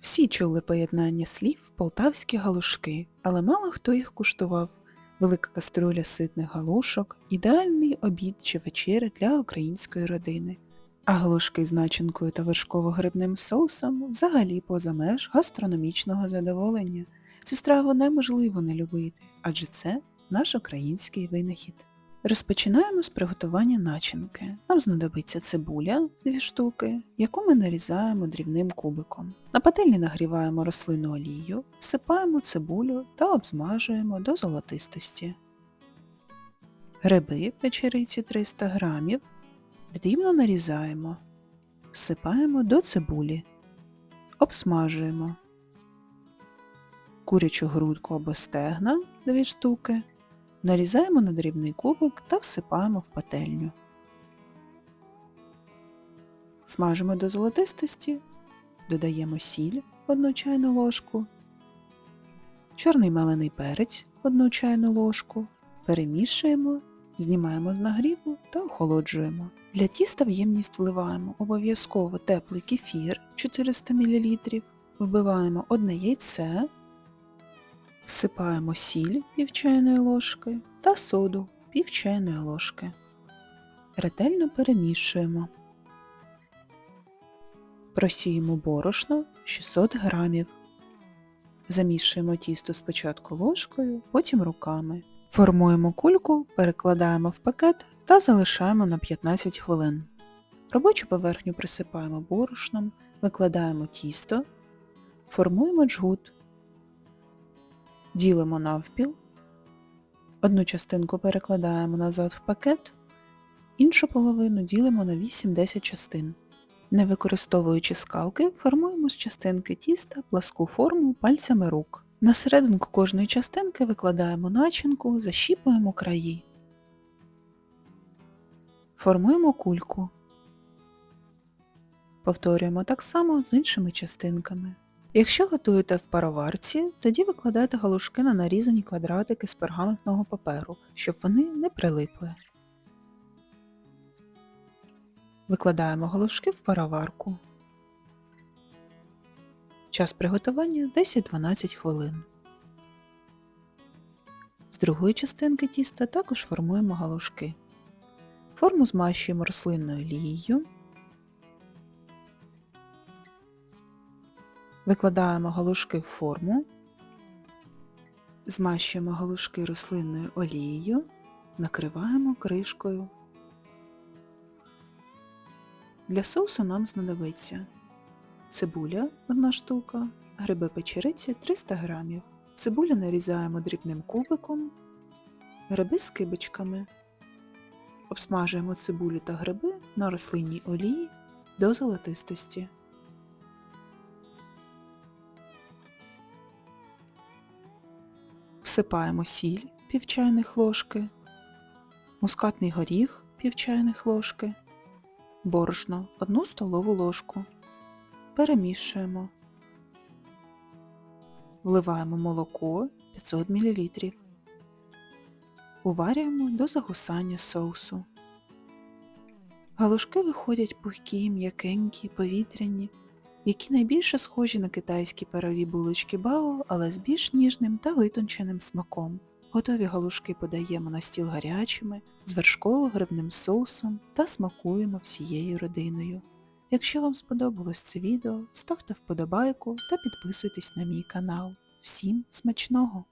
Всі чули поєднання слів полтавські галушки, але мало хто їх куштував. Велика каструля ситних галушок ідеальний обід чи вечеря для української родини. А галушки з начинкою та вершково-грибним соусом взагалі поза меж гастрономічного задоволення. Цю страву неможливо не любити, адже це наш український винахід. Розпочинаємо з приготування начинки. Нам знадобиться цибуля 2 штуки, яку ми нарізаємо дрібним кубиком. На пательні нагріваємо рослинну олію, всипаємо цибулю та обсмажуємо до золотистості. Гриби печериці 300 г дрібно нарізаємо, всипаємо до цибулі, обсмажуємо. Курячу грудку або стегна 2 штуки Нарізаємо на дрібний кубик та всипаємо в пательню. Смажимо до золотистості, додаємо сіль 1 чайну ложку, чорний мелений перець 1 чайну ложку, перемішуємо, знімаємо з нагріву та охолоджуємо. Для тіста в ємність вливаємо обов'язково теплий кефір 400 мл, вбиваємо одне яйце. Всипаємо сіль пів чайної ложки та соду пів чайної ложки. Ретельно перемішуємо. Просіємо борошно 600 грамів. Замішуємо тісто спочатку ложкою, потім руками. Формуємо кульку, перекладаємо в пакет та залишаємо на 15 хвилин. Робочу поверхню присипаємо борошном, викладаємо тісто, формуємо джгут. Ділимо навпіл, одну частинку перекладаємо назад в пакет, іншу половину ділимо на 8-10 частин. Не використовуючи скалки, формуємо з частинки тіста пласку форму пальцями рук. На серединку кожної частинки викладаємо начинку, защіпуємо краї. Формуємо кульку. Повторюємо так само з іншими частинками. Якщо готуєте в пароварці, тоді викладайте галушки на нарізані квадратики з пергаментного паперу, щоб вони не прилипли. Викладаємо галушки в пароварку. Час приготування 10-12 хвилин. З другої частинки тіста також формуємо галушки. Форму змащуємо рослинною олією. Викладаємо галушки в форму, змащуємо галушки рослинною олією, накриваємо кришкою. Для соусу нам знадобиться цибуля 1 штука, гриби печериці 300 г. Цибулю нарізаємо дрібним кубиком, гриби з кибочками. Обсмажуємо цибулю та гриби на рослинній олії до золотистості. Всипаємо сіль пів чайних ложки, мускатний горіх пів чайних ложки, борошно 1 столову ложку. Перемішуємо. Вливаємо молоко 500 мл. Уварюємо до загусання соусу. Галушки виходять пухкі, м'якенькі, повітряні які найбільше схожі на китайські парові булочки бао, але з більш ніжним та витонченим смаком. Готові галушки подаємо на стіл гарячими, з вершково-грибним соусом та смакуємо всією родиною. Якщо вам сподобалось це відео, ставте вподобайку та підписуйтесь на мій канал. Всім смачного!